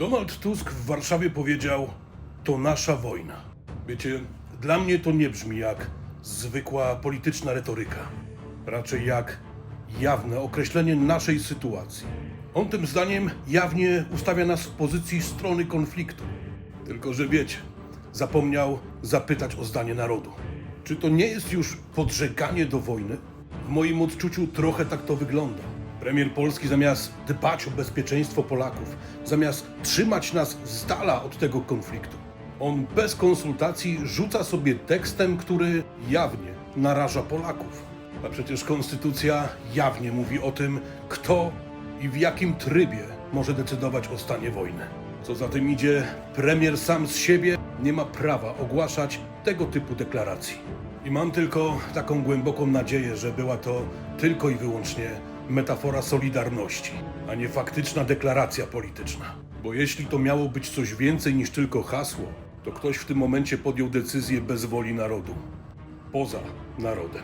Donald Tusk w Warszawie powiedział: To nasza wojna. Wiecie, dla mnie to nie brzmi jak zwykła polityczna retoryka. Raczej jak jawne określenie naszej sytuacji. On tym zdaniem jawnie ustawia nas w pozycji strony konfliktu. Tylko, że wiecie, zapomniał zapytać o zdanie narodu. Czy to nie jest już podżeganie do wojny? W moim odczuciu trochę tak to wygląda. Premier Polski zamiast dbać o bezpieczeństwo Polaków, zamiast trzymać nas z dala od tego konfliktu, on bez konsultacji rzuca sobie tekstem, który jawnie naraża Polaków. A przecież konstytucja jawnie mówi o tym, kto i w jakim trybie może decydować o stanie wojny. Co za tym idzie, premier sam z siebie nie ma prawa ogłaszać tego typu deklaracji. I mam tylko taką głęboką nadzieję, że była to tylko i wyłącznie metafora solidarności, a nie faktyczna deklaracja polityczna. Bo jeśli to miało być coś więcej niż tylko hasło, to ktoś w tym momencie podjął decyzję bez woli narodu. Poza narodem.